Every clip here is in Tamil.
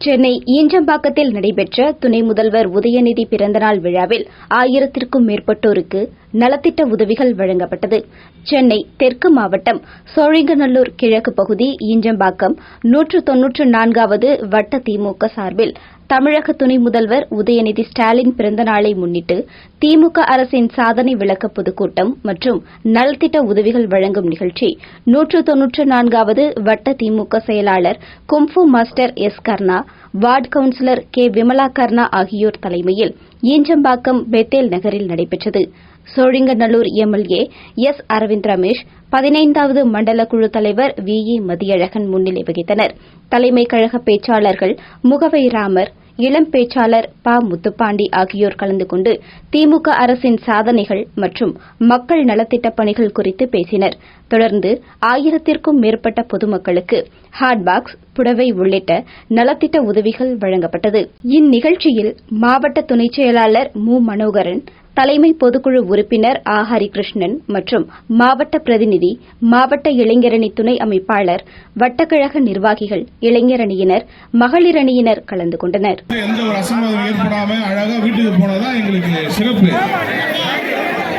சென்னை ஈஞ்சம்பாக்கத்தில் நடைபெற்ற துணை முதல்வர் உதயநிதி பிறந்தநாள் விழாவில் ஆயிரத்திற்கும் மேற்பட்டோருக்கு நலத்திட்ட உதவிகள் வழங்கப்பட்டது. சென்னை தெற்கு மாவட்டம் சோழிங்கநல்லூர் கிழக்கு பகுதி ஈஞ்சம்பாக்கம் நூற்று தொன்னூற்று நான்காவது வட்ட திமுக சார்பில் தமிழக துணை முதல்வர் உதயநிதி ஸ்டாலின் பிறந்தநாளை முன்னிட்டு திமுக அரசின் சாதனை விளக்க பொதுக்கூட்டம் மற்றும் நலத்திட்ட உதவிகள் வழங்கும் நிகழ்ச்சி. நூற்று தொன்னூற்று நான்காவது வட்ட திமுக செயலாளர் kung fu master S Karna ward councillor K. Vimala Karna ஆகியோர் தலைமையில் ஈஞ்சம்பாக்கம் பெத்தேல் நகரில் நடைபெற்றது. Sholinganallur MLA S. Aravind Ramesh பதினைந்தாவது மண்டல குழு தலைவர் வி. ஏ மதியழகன் முன்னிலை வகித்தனர். தலைமை கழக பேச்சாளர்கள் முகவை ராமர் இளம் பேச்சாளர் ப. முத்துப்பாண்டி ஆகியோர் கலந்து கொண்டு திமுக அரசின் சாதனைகள் மற்றும் மக்கள் நலத்திட்ட பணிகள் குறித்து பேசினர். தொடர்ந்து ஆயிரத்திற்கும் மேற்பட்ட பொதுமக்களுக்கு ஹாட்பாக்ஸ் புடவை உள்ளிட்ட நலத்திட்ட உதவிகள் வழங்கப்பட்டது. இந்நிகழ்ச்சியில் மாவட்ட துணைச் செயலாளர் மு. மனோகரன் தலைமை பொதுக்குழு உறுப்பினர் ஆ. ஹரிகிருஷ்ணன் மற்றும் மாவட்ட பிரதிநிதி மாவட்ட இளைஞரணி துணை அமைப்பாளர் வட்டக்கழக நிர்வாகிகள் இளைஞரணியினர் மகளிரணியினர் கலந்து கொண்டனர். எந்த ஒரு அசம்பாதம் ஏற்படாம அழகா வீட்டுக்கு போனதான் எங்களுக்கு சிறப்பு.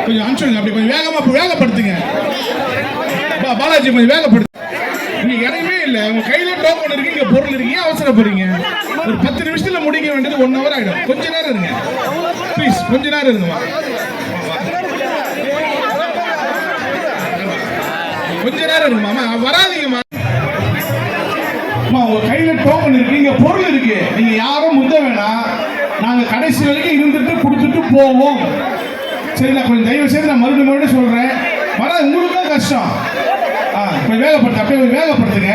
கொஞ்சம் அனுப்பிச்சுடுங்க அப்படி கொஞ்சம் வேகமா வேகப்படுத்துங்க. பாலாஜி கொஞ்சம் வேகப்படுத்து. நீங்க இல்ல உங்க கையில டோக்கன் இருக்கு இங்க பொருள் இருக்கு. ஏன் அவசரப்படுறீங்க? ஒரு பத்து நிமிஷத்துல முடிக்க வேண்டியது ஒன் ஹவர் ஆயிடும். கொஞ்ச நேரம் இருங்க. ப்ளீஸ் கொஞ்ச நேரம் இருங்கம்மா கொஞ்ச நேரம் இருக்குமாமா வராதீங்கம்மா அம்மா உங்க கையில டோக்கன் இருக்கு இங்க பொருள் இருக்கு. நீங்க யாரும் முந்த வேணாம். நாங்க கடைசி வரைக்கும் இருந்துட்டு கொடுத்துட்டு போவோம். சரி நான் கொஞ்சம் தயவு செய்து நான் மறுபடியும் மறுபடியும் சொல்றேன். வர உங்களுக்கு தான் கஷ்டம். கொஞ்சம் வேகப்படுத்து அப்படியே கொஞ்சம் வேகப்படுத்துங்க.